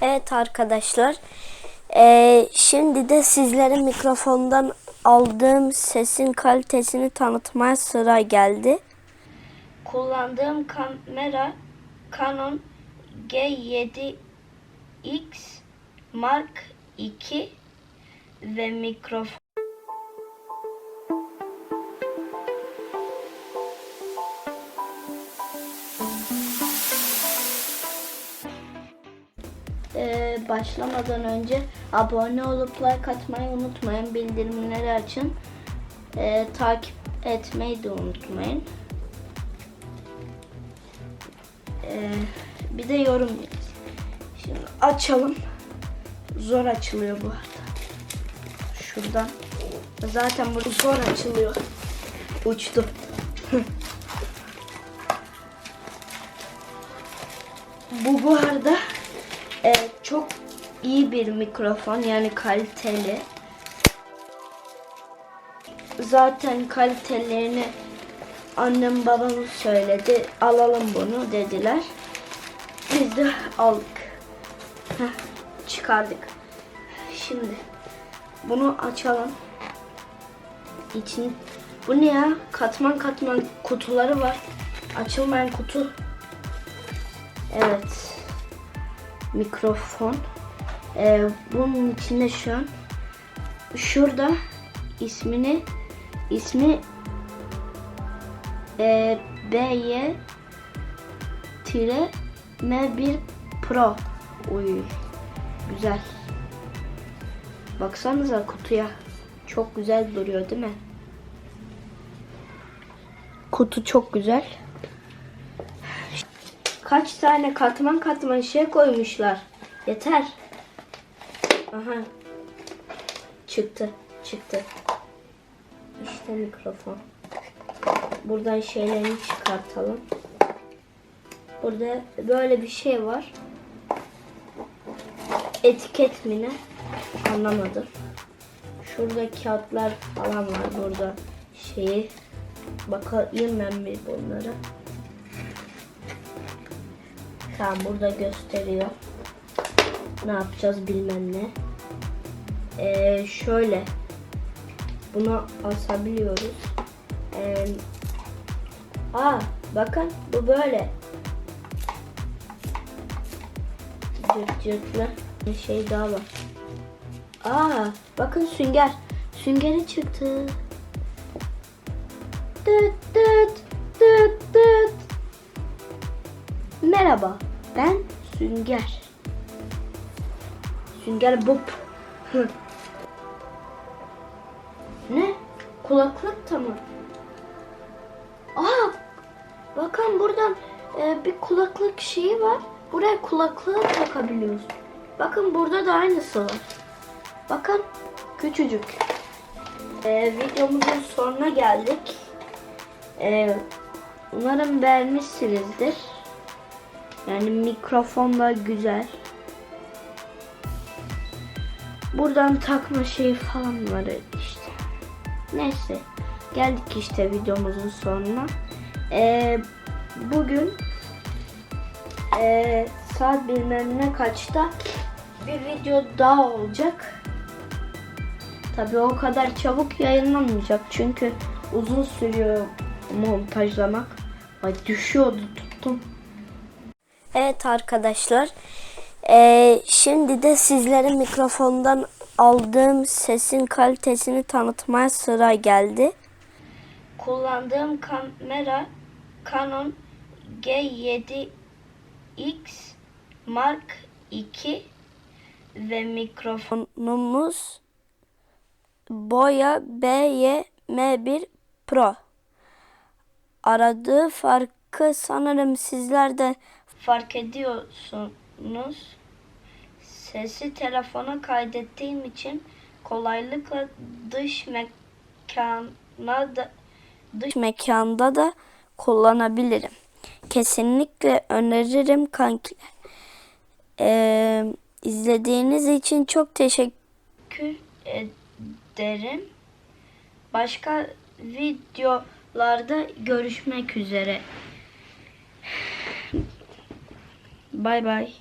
Evet arkadaşlar. eee, şimdi de sizlere mikrofondan aldığım sesin kalitesini tanıtmaya sıra geldi. Kullandığım kamera Canon G7X Mark II ve mikrofon Ee, başlamadan önce abone olup like atmayı unutmayın. Bildirimleri açın. Ee, takip etmeyi de unutmayın. Ee, bir de yorum. Şimdi açalım. Zor açılıyor bu arada. Şuradan. Zaten bu zor açılıyor. Uçtu. bu bu arada e, çok iyi bir mikrofon yani kaliteli. Zaten kalitelerini annem babam söyledi. Alalım bunu dediler. Biz de aldık. Heh, çıkardık. Şimdi bunu açalım. İçin bu ne ya? Katman katman kutuları var. Açılmayan kutu. Evet mikrofon. Ee, bunun içinde şu an şurada ismini ismi e, BY tire M1 Pro. Uy güzel. Baksanıza kutuya. Çok güzel duruyor değil mi? Kutu çok güzel. Kaç tane katman katman şey koymuşlar. Yeter. Aha. Çıktı. Çıktı. İşte mikrofon. Buradan şeylerini çıkartalım. Burada böyle bir şey var. Etiket mi ne? Anlamadım. Şurada kağıtlar falan var burada. Şeyi bakayım ben bir bunlara. Tamam burada gösteriyor. Ne yapacağız bilmem ne. Ee, şöyle. Bunu asabiliyoruz. Ee, aa bakın bu böyle. Cırt cırtlı bir şey daha var. Aa bakın sünger. Süngeri çıktı. Dıt dıt dıt dıt. Merhaba, ben Sünger. Sünger Bob. Ne? Kulaklık da mı? Aa, bakın buradan e, bir kulaklık şeyi var. Buraya kulaklığı takabiliyoruz. Bakın burada da aynısı var. Bakın küçücük. E, videomuzun sonuna geldik. E, umarım beğenmişsinizdir. Yani mikrofon da güzel. Buradan takma şeyi falan var işte. Neyse. Geldik işte videomuzun sonuna. Ee, bugün ee, saat bilmem ne kaçta bir video daha olacak. Tabi o kadar çabuk yayınlanmayacak çünkü uzun sürüyor montajlamak. Ay düşüyordu tuttum. Evet arkadaşlar. Ee, şimdi de sizlere mikrofondan aldığım sesin kalitesini tanıtmaya sıra geldi. Kullandığım kamera Canon G7X Mark II ve mikrofonumuz Boya BY-M1 Pro. Aradığı farkı sanırım sizler de fark ediyorsunuz. Sesi telefona kaydettiğim için kolaylıkla dış mekana da, dış mekanda da kullanabilirim. Kesinlikle öneririm kankiler. Ee, izlediğiniz için çok teşekkür ederim. Başka videolarda görüşmek üzere. Bye bye.